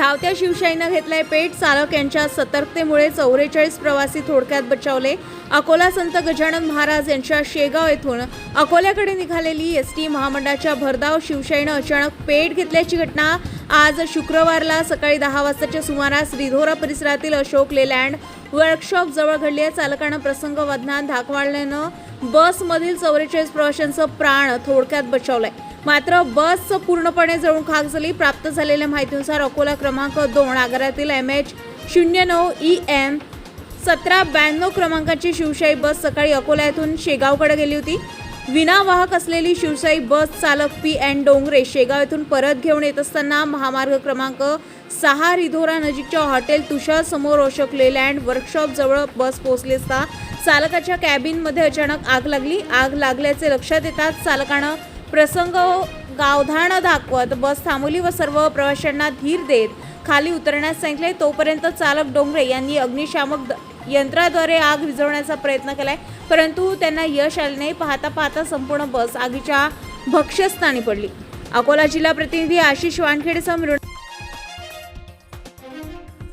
धावत्या शिवशाहीनं घेतलाय पेट चालक यांच्या सतर्कतेमुळे चौवेचाळीस प्रवासी थोडक्यात बचावले. अकोला संत गजानन महाराज यांच्या शेगाव येथून अकोल्याकडे निघालेली एस टी महामंडळाच्या भरधाव शिवशाहीनं अचानक पेट घेतल्याची घटना आज शुक्रवारला सकाळी दहा वाजताच्या सुमारास रिधोरा परिसरातील अशोक लेलँड वर्कशॉप जवळ घडली आहे. चालकानं प्रसंग वदनात धाकवाळल्यानं बसमधील चौवेचाळीस प्रवाशांचं प्राण थोडक्यात बचावलंय. मात्र बस पूर्णपणे जळून खाक झाली. प्राप्त झालेल्या माहितीनुसार अकोला क्रमांक दोन आगारातील एम एच शून्य नऊ ई एम सतरा ब्याण्णव क्रमांकाची शिवशाही बस सकाळी अकोला येथून शेगावकडे गेली होती. विनावाहक असलेली शिवशाही बस चालक पी एन डोंगरे शेगाव येथून परत घेऊन येत असताना महामार्ग क्रमांक सहा रिधोरा नजीकच्या हॉटेल तुषार समोर अशोक लेलँड वर्कशॉप जवळ बस पोहोचली असता चालकाच्या कॅबिनमध्ये अचानक आग लागली. आग लागल्याचे लक्षात येताच चालकानं प्रसंग गावधान दाखवत बस थांबवली व सर्व प्रवाशांना धीर देत खाली उतरण्यास सांगितले तोपर्यंत चालक डोंगरे यांनी अग्निशामक यंत्राद्वारे आग विझवण्याचा प्रयत्न केलाय परंतु त्यांना यश आले नाही. पाहता पाहता संपूर्ण बस आगीच्या भक्ष्यस्थानी पडली. अकोला जिल्हा प्रतिनिधी आशिष वानखेडे समृद्ध